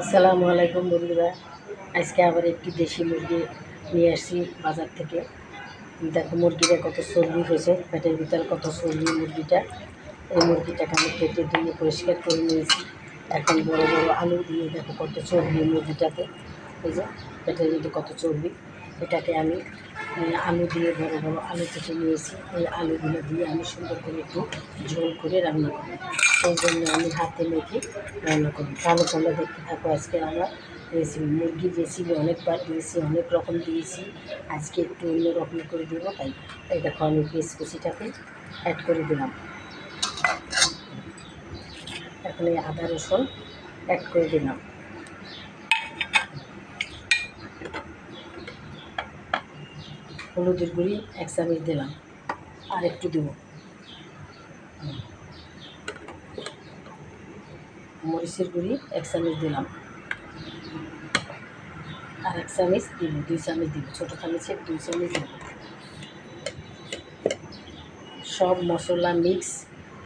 আসসালামু আলাইকুম বন্ধুরা। আজকে আবার একটি দেশি মুরগি নিয়ে আসছি বাজার থেকে। দেখো মুরগিটা কত চর্বি হয়েছে, পেটের ভিতরে কত চর্বি মুরগিটা। এই মুরগিটাকে আমি কেটে দিয়ে পরিষ্কার করে নিয়েছি। এখন বড় বড় আলু দিয়ে দেখো কত চর্বি মুরগিটাতে। এই যে, পেটের ভিতরে কত চর্বি। এটাকে আমি আলু দিয়ে বড় বড় আলু কেটে নিয়েছি। এই আলুগুলো দিয়ে আমি সুন্দর করে একটু ঝোল করে রান্না করি সেই জন্য আমি হাতে মেখে রান্না করি তাহলে তোমরা দেখতে থাকো আজকে আমরা রেসিপি মুরগির রেসিপি অনেকবার দিয়েছি, অনেক রকম দিয়েছি। আজকে একটু অন্য রকম করে দেবো, তাই এই দেখো আমি পেঁয়াজ কুচিটাকে অ্যাড করে দিলাম। এখন এই আদা রসুন অ্যাড করে দিলাম। হলুদের গুঁড়ি, এক চামচ দিলাম। আর একটু দেবো। মরিচের গুঁড়ি এক চামচ দিলাম। আর এক চামচ দিব, দুই চামচ দিব। ছোটো চামচের দুই চামচ দিব। সব মশলা মিক্স,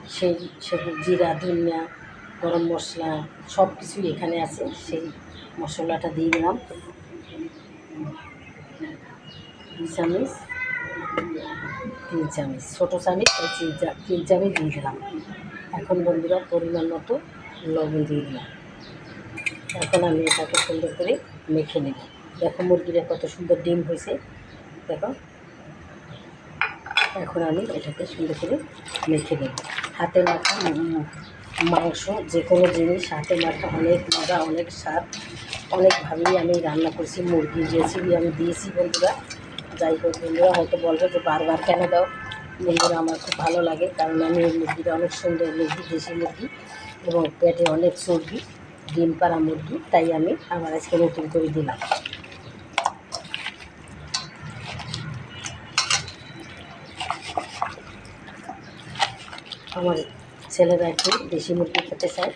সেই সেগুলো জিরা, ধনিয়া, গরম মশলা সব কিছুই এখানে আছে। সেই মশলাটা দিয়ে দিলাম। দুই চামচ তিন চামচ ছোটো চামচ চা- তিন চামচ দিয়ে দিলাম। এখন বন্ধুরা পরিমাণ মতো লবণ দিয়ে দিলাম। এখন আমি এটাকে সুন্দর করে মেখে নেব। দেখো মুরগিটা কত সুন্দর ডিম হয়েছে। দেখো। এখন আমি এটাকে সুন্দর করে মেখে নেব। হাতে মাখা মাংস যে কোনো জিনিস, হাতে মাখা অনেক মজা, অনেক স্বাদ। অনেকভাবেই আমি রান্না করছি মুরগির রেসিপি আমি দিয়েছি বন্ধুরা। যাই হোক, বন্ধুরা হয়তো বলব যে বারবার কেন দাও? বন্ধুরা আমার খুব ভালো লাগে, কারণ আমি এই মুরগিটা অনেক সুন্দর মুরগি, দেশি মুরগি, এবং পেটে অনেক চর্বি, ডিম পাড়া মুরগি, তাই আমি আবার আজকে নতুন করে দিলাম। আমার ছেলেরা একটু দেশি মুরগি খেতে চায়,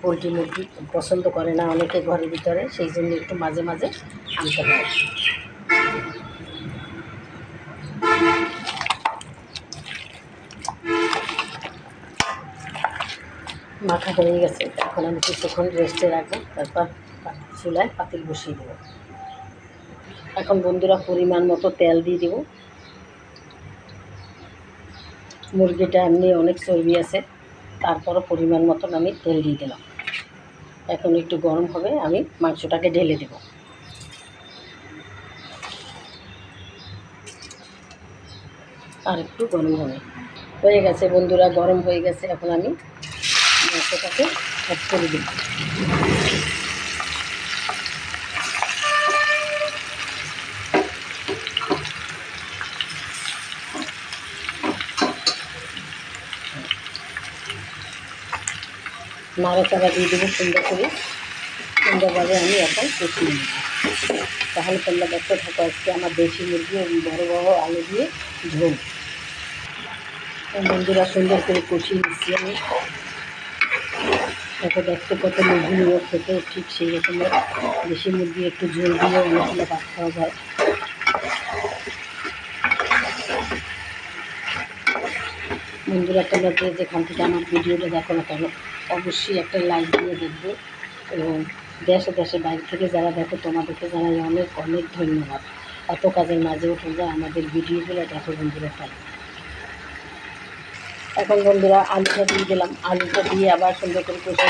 পোলট্রি মুরগি পছন্দ করে না অনেকে ঘরের ভিতরে, সেই জন্য একটু মাঝে মাঝে আনতে হয়। মাখা হয়ে গেছে। এখন আমি কিছুক্ষণ রেস্টে রাখব, তারপর চুলায় পাতিল বসিয়ে দেবো। এখন বন্ধুরা পরিমাণ মতো তেল দিয়ে দেবো। মুরগিটা এমনি অনেক চর্বি আছে, তারপরও পরিমাণ মতন আমি তেল দিয়ে দিলাম। এখন একটু গরম হবে, আমি মাংসটাকে ঢেলে দেব। আর একটু গরম হবে। হয়ে গেছে বন্ধুরা, গরম হয়ে গেছে। এখন আমি মাংসটাকে অ্যাড করে দেব নাড়াচাড়া দিয়ে দেবো সুন্দর করে। সুন্দরভাবে আমি এখন কষিয়ে নেব। তাহলে তোমরা দেখতে থাকো আজকে আমার দেশি মুরগি বড়ো বড়ো আলু দিয়ে ঝোল। বন্ধুরা, সুন্দর করে কষিয়ে নিচ্ছি আমি। দেখো দেখতে কত মুরগিগুলো খেতে ঠিক সেই রকমের দেশি মুরগি একটু ঝোল দিয়ে অনেকগুলো ভাত খাওয়া যায়। বন্ধুরা, তোমরা যে যেখান থেকে আমার ভিডিওটা দেখো না কেন, অবশ্যই একটা লাইক দিয়ে দেখবে এবং দেশে দেশে বাইরে থেকে যারা দেখো, তোমাদেরকে জানাই অনেক অনেক ধন্যবাদ। এত কাজের মাঝেও তোমরা আমাদের ভিডিওগুলো দেখো বন্ধুরা, তাই। এখন বন্ধুরা আলুটা দিয়ে দিলাম। আলুটা দিয়ে আবার সুন্দর করে কষে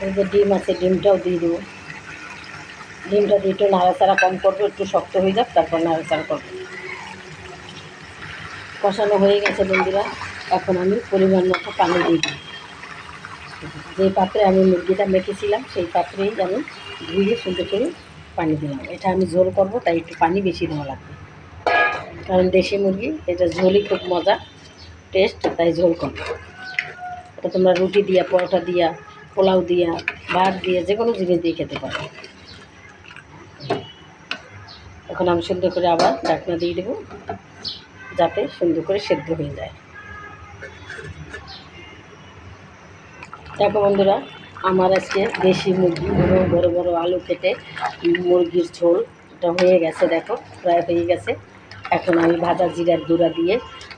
দেবো ডিম আছে, ডিমটাও দিয়ে দেবো। ডিমটা দিয়ে একটু নাড়াচাড়া কম করব, একটু শক্ত হয়ে যাক, তারপর নাড়াচাড়া করব। কষানো হয়ে গেছে বন্ধুরা। এখন আমি পরিমাণ মতো পানি দিয়ে দিই যে পাত্রে আমি মুরগিটা মেখেছিলাম, সেই পাত্রেই আমি ধুয়ে সুন্দর করে পানি দিলাম। এটা আমি ঝোল করব, তাই একটু পানি বেশি দেওয়া লাগবে। কারণ দেশি মুরগি, এটা ঝোলই খুব মজা টেস্ট তাই ঝোল করব। এটা তোমরা রুটি দিয়া, পরোটা দিয়া, পোলাও দিয়া, ভাত দিয়ে, যে কোনো জিনিস দিয়ে খেতে পারো। এখন আমি সুন্দর করে আবার ঢাকনা দিয়ে দেবো, যাতে সুন্দর করে সেদ্ধ হয়ে যায়। দেখো বন্ধুরা, আমার আজকে দেশি মুরগি এবং বড় বড় আলু কেটে মুরগির ঝোল এটা হয়ে গেছে, দেখো, প্রায় হয়ে গেছে। এখন আমি ভাজা জিরার গুঁড়া দিয়ে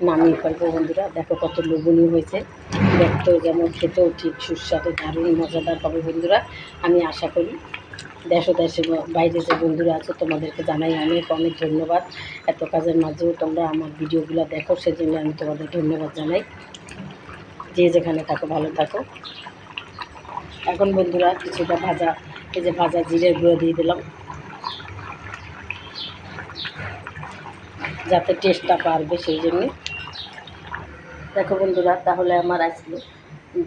নামিয়ে ফেলব বন্ধুরা। দেখো কত লোভনীয় হয়েছে। দেখতেও যেমন খেতেও ঠিক সুস্বাদু, দারুণ, মজাদার হবে বন্ধুরা। আমি আশা করি দেশ দেশে বাইরে যে বন্ধুরা আছে, তোমাদেরকে জানাই অনেক অনেক ধন্যবাদ। এত কাজের মাঝেও তোমরা আমার ভিডিওগুলো দেখো, সেজন্য আমি তোমাদের ধন্যবাদ জানাই। যে যেখানে থাকো, ভালো থাকো। এখন বন্ধুরা কিছুটা ভাজা, এই যে ভাজা জিরের গুঁড়ো দিয়ে দিলাম। যাতে টেস্টটা পারবে সেই জন্যে। দেখো বন্ধুরা, তাহলে আমার আজকে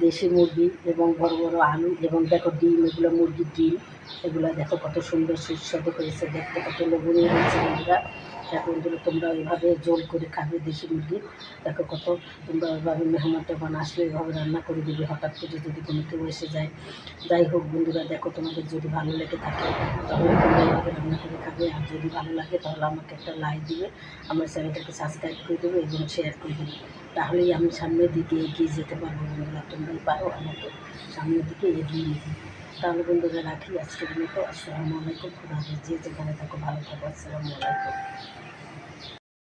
দেশি মুরগি এবং বড় বড় আলু এবং দেখো ডিম, এগুলো মুরগির ডিম, এগুলো দেখো কত সুন্দর সুস্বাদু হয়েছে, দেখতে কত লোভনীয় হয়েছে বন্ধুরা। দেখো বন্ধুরা, তোমরা ওইভাবে জোল করে খাবে দেশি মুরগি। দেখো কত, তোমরা ওইভাবে মেহমান টেহমান আসলে ওইভাবে রান্না করে দিবে, হঠাৎ করে যদি কোনো কেউ এসে যায়। যাই হোক, বন্ধুরা, দেখো তোমাদের যদি ভালো লেগে থাকে, তাহলে তোমরা এইভাবে রান্না করে খাবে। আর যদি ভালো লাগে, তাহলে আমাকে একটা লাইক দিবে, আমার চ্যানেলটাকে সাবস্ক্রাইব করে দেবে এবং শেয়ার করে দেবে। তাহলেই আমি সামনের দিকে এগিয়ে যেতে পারব, বন্ধুরা, তোমরাই পারো আমাকে সামনের দিকে এগিয়ে। নিতে তাহলে বন্ধুরা রাখি আজকের মতো আসসালামু আলাইকুম। খুব। যে যেখানে থাকো, ভালো থাকো। আসসালামু আলাইকুম।